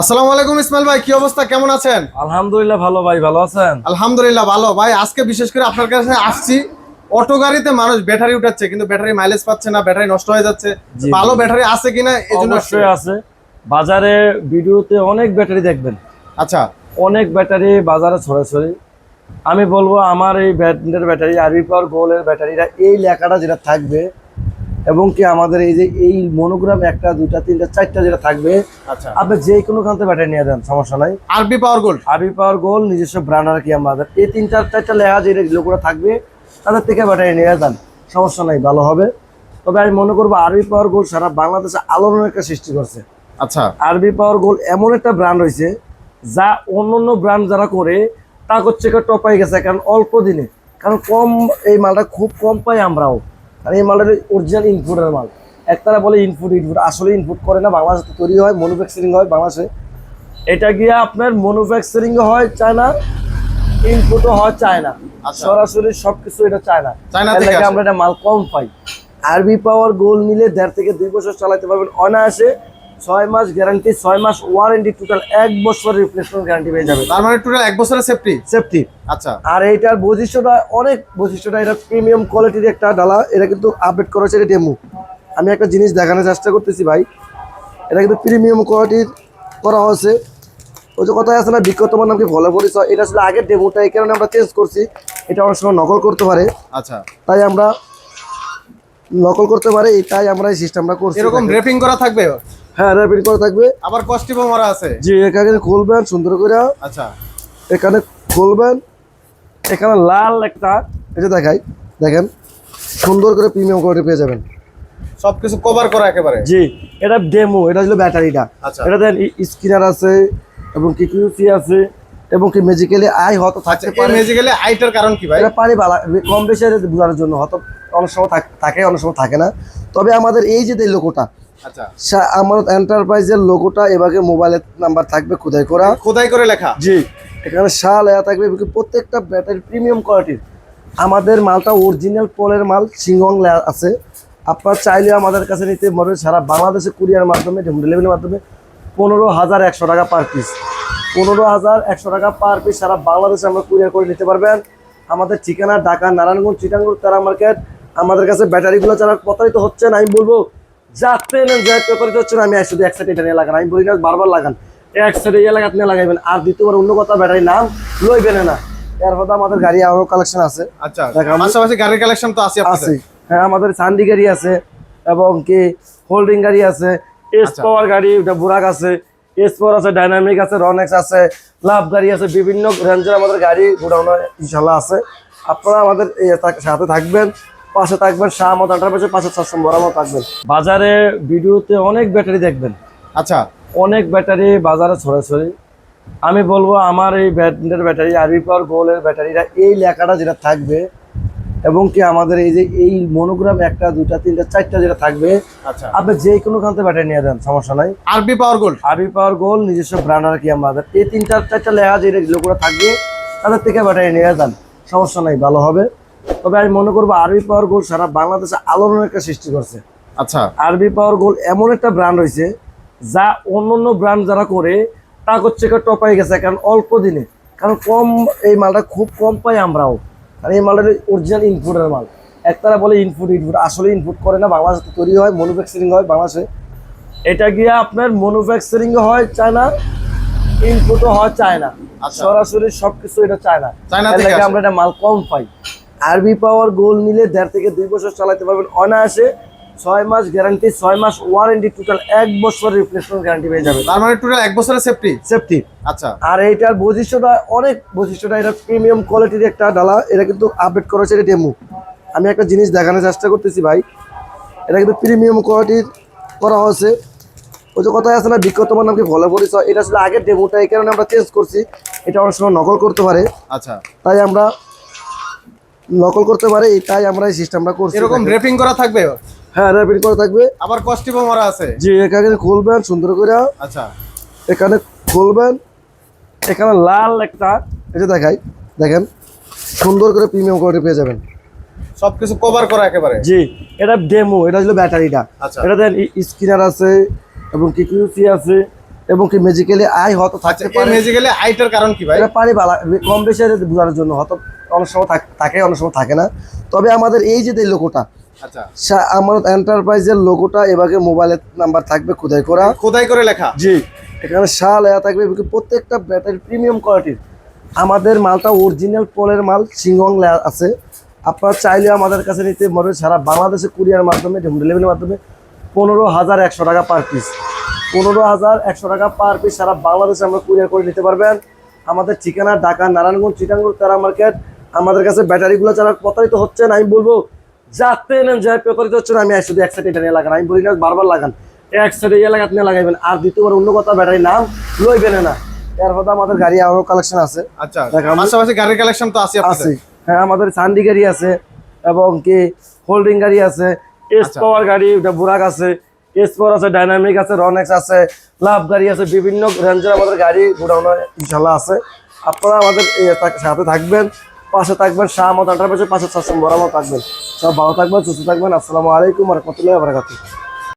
আসসালামু আলাইকুম ইসমাইল ভাই কি অবস্থা? কেমন আছেন? আলহামদুলিল্লাহ ভালো ভাই ভালো আছেন? আলহামদুলিল্লাহ ভালো ভাই আজকে বিশেষ করে আপনার কাছে আসছি। অটো গাড়িতে মানুষ ব্যাটারি উঠাচ্ছে কিন্তু ব্যাটারি মাইলেজ পাচ্ছে না ব্যাটারি নষ্ট হয়ে যাচ্ছে। ভালো ব্যাটারি আছে কিনা এই জন্য আসছি। অবশ্যই আছে। বাজারে ভিডিওতে অনেক ব্যাটারি দেখবেন। আচ্ছা। অনেক ব্যাটারি বাজারে ছড়াছড়ি আমি বলব আমার এই ব্যাটারি আরবি পাওয়ার গোলের ব্যাটারিটা এই লেখাটা যেটা থাকবে এবং কি আমাদের এই যে এই মনোগ্রাম একটা দুইটা তিনটা চারটা যেটা থাকবে আচ্ছা। আপনি যে কোনো খানতে ব্যাটারি নিয়ে দেন সমস্যা নাই। আরবি পাওয়ার গোল্ড আরবি পাওয়ার গোল নিজস্ব ব্র্যান্ড আর কি আমাদের। এই তিনটা চারটা লেখা যে লোকরা থাকবে তাদের থেকে ব্যাটারি নিয়ে যান সমস্যা নাই ভালো হবে। তবে আমি মনে করব আরবি পাওয়ার গোল সারা বাংলাদেশে আলোড়নের একটা সৃষ্টি করছে। আচ্ছা। আরবি পাওয়ার গোল এমন একটা ব্র্যান্ড হয়েছে যা অন্য অন্য ব্র্যান্ড যারা করে তা হচ্ছে টপাই গেছে কারণ অল্প দিনে। কারণ কম এই মালটা খুব কম পাই আমরাও। আর এই মালটা অরিজিনাল ইনপুটের মাল। একতারা বলে ইনপুট ইনপুট আসলে ইনপুট করে না বাংলাদেশে তৈরি হয় ম্যানুফ্যাকচারিং হয় বাংলাদেশে। এটা গিয়ে আপনার ম্যানুফ্যাকচারিং হয় চায়না ইনপুটও হয় চায়না। না সরাসরি সবকিছু এটা চায়না। চায়না থেকে আমরা এটা মাল কম পাই। আরবি পাওয়ার গোল মিলে দেড় থেকে দুই বছর চালাতে পারবেন। অনায়াসে ছয় মাস গ্যারান্টি ছয় মাস ওয়ারেন্টি টোটাল এক বছর রিপ্লেসমেন্ট গ্যারান্টি পেয়ে যাবে। তার মানে টোটাল এক বছরের সেফটি সেফটি আচ্ছা। আর এইটার বৈশিষ্ট্যটা অনেক বৈশিষ্ট্যটা এটা প্রিমিয়াম কোয়ালিটির একটা ডালা এটা কিন্তু আপডেট করা হয়েছে এটা ডেমো আমি একটা জিনিস দেখানোর চেষ্টা করতেছি ভাই। এটা কিন্তু প্রিমিয়াম কোয়ালিটির করা হয়েছে। ওই যে কথায় আছে না বিখ্যাত তোমার নামকে ফলো পরিচয় এটা আসলে আগের ডেমোটা এই কারণে আমরা চেঞ্জ করছি। এটা অনেক সময় নকল করতে পারে। আচ্ছা। তাই আমরা নকল করতে পারে তাই আমরা এই সিস্টেমটা করছি। এরকম রেপিং করা থাকবে? হ্যাঁ র্যাপিড করা থাকবে। আবার কস্টিপও মারা আছে? জি এখানে খুলবেন সুন্দর করে। আচ্ছা। এখানে খুলবেন এখানে লাল একটা এটা দেখাই দেখেন সুন্দর করে প্রিমিয়াম কোয়ালিটি পেয়ে যাবেন। সবকিছু কভার করা একেবারে? জি এটা ডেমো এটা হলো ব্যাটারিটা। আচ্ছা। এটা দেন স্ক্রিনার আছে এবং কি কিউসি আছে। এবং কি ম্যাজিক্যালি আই আচ্ছা থাকতে পারে। মেজিক্যালি আইটার কারণ কি ভাই? এটা পারি বালা কম বেশি বোঝানোর জন্য হয়তো অনেক সময় থাক- থাকে অনেক সময় থাকে না। তবে আমাদের এই যে লোকোটা আচ্ছা। আমার এন্টারপ্রাইজের লোগোটা এবারে মোবাইলের নাম্বার থাকবে খোদাই করা। খোদাই করে লেখা। জি এখানে শাল এয়া থাকবে প্রত্যেকটা ব্যাটারি প্রিমিয়াম কোয়ালিটির আমাদের মালটা অরিজিনাল পোলের মাল সিংহং আছে। আপনার চাইলে আমাদের কাছে নিতে পারবেন সারা বাংলাদেশে কুরিয়ার মাধ্যমে হোম ডেলিভারির মাধ্যমে পনেরো হাজার একশো টাকা পার পিস পনেরো হাজার একশো টাকা পার পিস সারা বাংলাদেশে আমরা কুরিয়ার করে নিতে পারবেন। আমাদের ঠিকানা ঢাকা নারায়ণগঞ্জ চিটাঙ্গুর তারা মার্কেট আমাদের কাছে ব্যাটারিগুলো যারা প্রতারিত হচ্ছে না আমি বলব যাতে না যা প্রতারিত হচ্ছে না আমি শুধু এক সাইড এটা নিয়ে লাগান। আমি বলি না বারবার লাগান। এক সাইডে ইয়ে লাগাতে নিয়ে লাগাইবেন। আর দ্বিতীয়বার অন্য কথা ব্যাটারি নাম লইবেন না। এর আমাদের গাড়ি আরও কালেকশন আছে। আচ্ছা পাশাপাশি গাড়ির কালেকশন তো আছে আছে হ্যাঁ আমাদের সান্ডি গাড়ি আছে এবং কি হোল্ডিং গাড়ি আছে এস আচ্ছা। পাওয়ার গাড়ি বুরাক আছে। এস পাওয়ার আছে ডাইনামিক আছে রনেক্স আছে লাভ গাড়ি আছে বিভিন্ন রেঞ্জের আমাদের গাড়ি গোডাউনে ইনশাল্লাহ আছে। আপনারা আমাদের সাথে থাকবেন পাশে থাকবেন শাহ আহমদ আন্টারপ্রাইজের পাশে সবসময় বরাবর থাকবেন। বাজারে ভিডিওতে অনেক ব্যাটারি দেখবেন। আচ্ছা। অনেক ব্যাটারি বাজারে ছড়াছড়ি আমি বলব আমার এই ব্যাটারি আরবি পাওয়ার গোলের ব্যাটারিটা এই লেখাটা যেটা থাকবে এবং কি আমাদের এই যে এই মনোগ্রাম একটা দুইটা তিনটা চারটা যেটা থাকবে আচ্ছা। আপনি যে কোনো খানতে ব্যাটারি নিয়ে দেন সমস্যা নাই। আরবি পাওয়ার গোল্ড আরবি পাওয়ার গোল্ড নিজস্ব ব্র্যান্ড আর কি আমাদের। এই তিনটা চারটা লেখা যে লোকরা থাকবে তাদের থেকে ব্যাটারি নিয়ে যান সমস্যা নাই ভালো হবে। তবে আমি মনে করব আরবি পাওয়ার গোল্ড সারা বাংলাদেশে আলোড়নের একটা সৃষ্টি করছে। আচ্ছা। আরবি পাওয়ার গোল্ড এমন একটা ব্র্যান্ড হয়েছে যা অন্য অন্য ব্র্যান্ড যারা করে তা হচ্ছে টপাই গেছে কারণ অল্প দিনে। কারণ কম এই মালটা খুব কম পাই আমরাও। আর এই মালটা অরিজিনাল ইনপুটের মাল। একতারা বলে ইনপুট ইনপুট আসলে ইনপুট করে না বাংলাদেশে তৈরি হয় ম্যানুফ্যাকচারিং হয় বাংলাদেশে। এটা গিয়ে আপনার ম্যানুফ্যাকচারিং হয় চায়না ইনপুটও হয় চায়না। আচ্ছা। সরাসরি সবকিছু এটা চায়না। আমরা এটা মাল কম পাই। আরবি পাওয়ার গোল মিলে দেড় থেকে দুই বছর চালাতে পারবেন। অনায়াসে ছয় মাস গ্যারান্টি ছয় মাস ওয়ারেন্টি টোটাল এক বছর রিপ্লেসমেন্ট গ্যারান্টি পেয়ে যাবে। তার মানে টোটাল এক বছরের সেফটি সেফটি আচ্ছা। আর এইটার বৈশিষ্ট্যটা অনেক বৈশিষ্ট্যটা এটা প্রিমিয়াম কোয়ালিটির একটা ডালা এটা কিন্তু আপডেট করা হয়েছে এটা ডেমো আমি একটা জিনিস দেখানোর চেষ্টা করতেছি ভাই এটা কিন্তু প্রিমিয়াম কোয়ালিটির করা হয়েছে। ওই যে কথায় আছে না বিখ্যাত তোমার নামকে ফলো পরিচয়? এটা আসলে আগের ডেমোটা এই কারণে আমরা চেঞ্জ করছি। এটা অনেক সময় নকল করতে পারে। আচ্ছা। তাই আমরা নকল করতে পারে তাই আমরা এই সিস্টেমটা করছি। এরকম রেপিং করা থাকবে? হ্যাঁ র্যাপিড করা থাকবে। আবার কস্টিপও মারা আছে? জি এখানে খুলবেন সুন্দর করে। আচ্ছা। এখানে খুলবেন। এখানে লাল একটা এটা দেখাই দেখেন সুন্দর করে প্রিমিয়াম কোয়ালিটি পেয়ে যাবেন। সবকিছু কভার করা একেবারে? জি এটা ডেমো এটা হলো ব্যাটারিটা। আচ্ছা। এটা দেন স্ক্রিনার আছে এবং কি কিউসি আছে এবং কি মেজিক্যালি আই হয়তো আচ্ছা থাকতে এই পারে। মেজিক্যালি আইটার কারণ কি ভাই? এটা পানি বালা কম বেশি বোঝানোর জন্য হয়তো অনেক সময় থাকে অনেক সময় থাকে না। তবে আমাদের এই যে লোগোটা আচ্ছা। আমার এন্টারপ্রাইজের লোগোটা এবারে মোবাইলের নাম্বার থাকবে খোদাই করা। খোদাই করে লেখা। জি। এখানে শাল এয়া থাকবে প্রত্যেকটা ব্যাটারি প্রিমিয়াম কোয়ালিটির আমাদের মালটা অরিজিনাল পলের মাল সিংহং আছে। আপনারা চাইলে আমাদের কাছে নিতে পারবেন সারা বাংলাদেশে কুরিয়ার মাধ্যমে হোম ডেলিভারির মাধ্যমে পনেরো হাজার একশো টাকা পার পিস পনেরো হাজার একশো টাকা পার পিস সারা বাংলাদেশে আমরা কুরিয়ার করে নিতে পারবেন। আমাদের ঠিকানা ঢাকা নারায়ণগঞ্জ চিটাঙ্গুর তারা মার্কেট। আমাদের কাছে ব্যাটারিগুলো যারা প্রতারিত হচ্ছেন আমি বলব যাতে নেন যা প্রতারিত হচ্ছেন আমি শুধু এক সাইড এটা নিয়ে লাগান আমি বলি না বারবার লাগান। এক সাইডে এই এলাকাত নিয়ে লাগাইবেন আর দ্বিতীয়বার অন্য কথা ব্যাটারি নাম লইবেন না। এর মধ্যে আমাদের গাড়ি আরও কালেকশন আছে। আচ্ছা পাশাপাশি গাড়ির কালেকশন তো আছে আছে হ্যাঁ আমাদের সান্ডি গাড়ি আছে এবং কি হোল্ডিং গাড়ি আছে এস আচ্ছা। পাওয়ার গাড়ি এটা বুরাক আছে এস পাওয়ার আছে ডাইনামিক আছে রনেক্স আছে লাভ গাড়ি আছে বিভিন্ন রেঞ্জের আমাদের গাড়ি গোডাউনে ইনশাল্লাহ আছে। আপনারা আমাদের সাথে থাকবেন। পাশে থাকবেন, শাহ মত আঠারো পাশে পাশে বড় বরাবর থাকবেন। সব ভালো থাকবেন, সুস্থ থাকবেন। আসসালামু আলাইকুম রহমতুল্লাহ বারাকাতুহ।